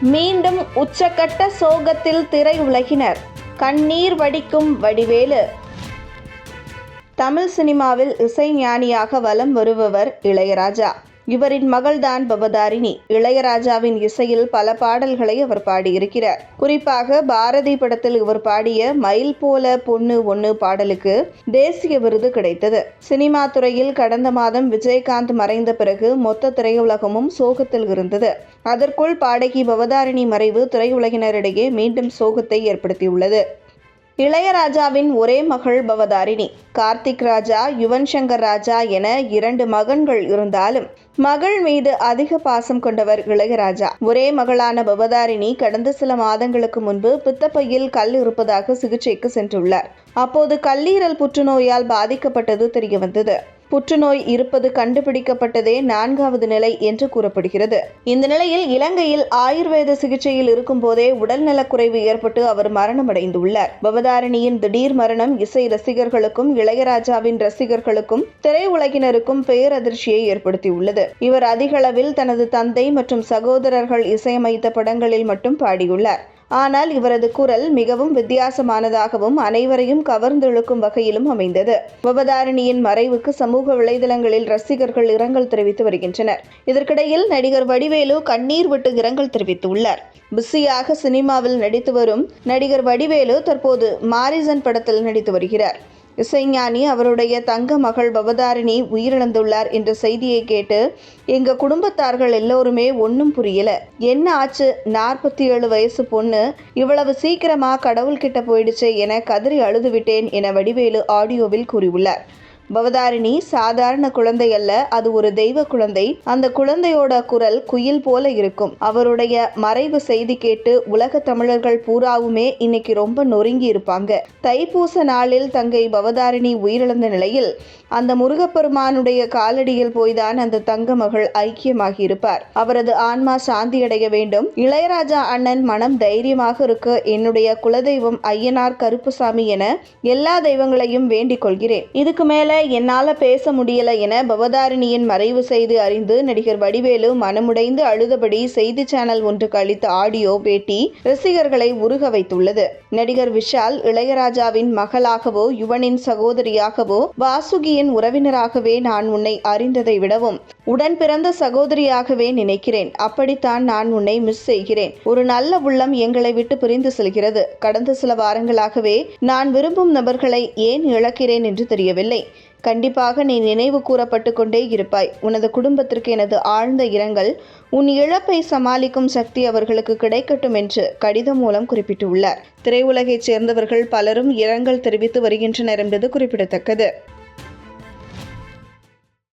மீண்டும் உச்சக்கட்ட சோகத்தில் திரையுலகினர் கண்ணீர் வடிக்கும் வடிவேலு. தமிழ் சினிமாவில் இசைஞானியாக வலம் வருபவர் இளையராஜா. இவரின் மகள்தான் பவதாரிணி. இளையராஜாவின் இசையில் பல பாடல்களை அவர் பாடியிருக்கிறார். குறிப்பாக பாரதி படத்தில் இவர் பாடிய மயில் போல பொண்ணு ஒன்று பாடலுக்கு தேசிய விருது கிடைத்தது. சினிமா துறையில் கடந்த மாதம் விஜயகாந்த் மறைந்த பிறகு மொத்த திரையுலகமும் சோகத்தில் இருந்தது. அதற்குள் பாடகி பவதாரிணி மறைவு திரையுலகினரிடையே மீண்டும் சோகத்தை ஏற்படுத்தியுள்ளது. இளையராஜாவின் ஒரே மகள் பவதாரிணி. கார்த்திக் ராஜா யுவன் சங்கர் ராஜா என இரண்டு மகன்கள் இருந்தாலும் மகள் மீது அதிக பாசம் கொண்டவர் இளையராஜா. ஒரே மகளான பவதாரிணி கடந்த சில மாதங்களுக்கு முன்பு பித்தப்பையில் கல் இருப்பதாக சிகிச்சைக்கு சென்றுள்ளார். அப்போது கல்லீரல் புற்றுநோயால் பாதிக்கப்பட்டது தெரியவந்தது. புற்றுநோய் இருப்பது கண்டுபிடிக்கப்பட்டதே நான்காவது நிலை என்று கூறப்படுகிறது. இந்த நிலையில் இலங்கையில் ஆயுர்வேத சிகிச்சையில் இருக்கும் போதே உடல்நலக்குறைவு ஏற்பட்டு அவர் மரணமடைந்துள்ளார். பவதாரணியின் திடீர் மரணம் இசை ரசிகர்களுக்கும் இளையராஜாவின் ரசிகர்களுக்கும் திரையுலகினருக்கும் பேரதிர்ச்சியை ஏற்படுத்தியுள்ளது. இவர் அதிகளவில் தனது தந்தை மற்றும் சகோதரர்கள் இசையமைத்த படங்களில் மட்டும் பாடியுள்ளார். ஆனால் இவரது குரல் மிகவும் வித்தியாசமானதாகவும் அனைவரையும் கவர்ந்திழுக்கும் வகையிலும் அமைந்தது. உபதாரிணியின் மறைவுக்கு சமூக வலைதளங்களில் ரசிகர்கள் இரங்கல் தெரிவித்து வருகின்றனர். இதற்கிடையில் நடிகர் வடிவேலு கண்ணீர் விட்டு இரங்கல் தெரிவித்துள்ளார். பிஸியாக சினிமாவில் நடித்து வரும் நடிகர் வடிவேலு தற்போது மாரிசன் படத்தில் நடித்து வருகிறார். இசைஞானி அவருடைய தங்க மகள் பவதாரிணி உயிரிழந்துள்ளார் என்ற செய்தியை கேட்டு எங்க குடும்பத்தார்கள் எல்லோருமே ஒன்றும் புரியல. என்ன ஆச்சு? நாற்பத்தி ஏழு வயசு பொண்ணு இவ்வளவு சீக்கிரமா கடவுள்கிட்ட போயிடுச்சு என கதறி அழுதுவிட்டேன் என வடிவேலு ஆடியோவில் கூறியுள்ளார். பவதாரிணி சாதாரண குழந்தை அல்ல அது ஒரு தெய்வ குழந்தை. அந்த குழந்தையோட குரல் குயில் போல இருக்கும். அவருடைய மறைவு செய்தி கேட்டு உலக தமிழர்கள் பூராவுமே இன்னைக்கு ரொம்ப நொறுங்கி இருப்பாங்க. தைப்பூச நாளில் தங்கை பவதாரிணி உயிரிழந்த நிலையில் அந்த முருகப்பெருமானுடைய காலடியில் போய்தான் அந்த தங்க மகள் ஐக்கியமாகி இருப்பார். அவரது ஆன்மா சாந்தியடைய வேண்டும். இளையராஜா அண்ணன் மனம் தைரியமாக இருக்க என்னுடைய குலதெய்வம் ஐயனார் கருப்புசாமி என எல்லா தெய்வங்களையும் வேண்டிக் கொள்கிறேன். இதுக்கு மேல என்னால பேச முடியல என பவதாரிணியின் மறைவு செய்து அறிந்து நடிகர் வடிவேலு மனமுடைந்து அழுதபடி செய்தி சேனல் ஒன்றுக்கு அளித்த ஆடியோ பேட்டி ரசிகர்களை உருக வைத்துள்ளது. நடிகர் விஷால் இளையராஜாவின் மகளாகவோ யுவனின் சகோதரியாகவோ வாசுகியின் உறவினராகவே நான் உன்னை அறிந்ததை விடவும் உடன் பிறந்த சகோதரியாகவே நினைக்கிறேன். அப்படித்தான் நான் உன்னை மிஸ் செய்கிறேன். ஒரு நல்ல உள்ளம் எங்களை விட்டு பிரிந்து செல்கிறது. கடந்த சில வாரங்களாகவே நான் விரும்பும் நபர்களை ஏன் இழக்கிறேன் என்று தெரியவில்லை. கண்டிப்பாக நீ நினைவு கூறப்பட்டு கொண்டே இருப்பாய். உனது குடும்பத்திற்கு எனது ஆழ்ந்த இரங்கல். உன் இழப்பை சமாளிக்கும் சக்தி அவர்களுக்கு கிடைக்கட்டும் என்று கடிதம் மூலம் குறிப்பிட்டுள்ளார். திரையுலகைச் சேர்ந்தவர்கள் பலரும் இரங்கல் தெரிவித்து வருகின்றனர் என்பது குறிப்பிடத்தக்கது.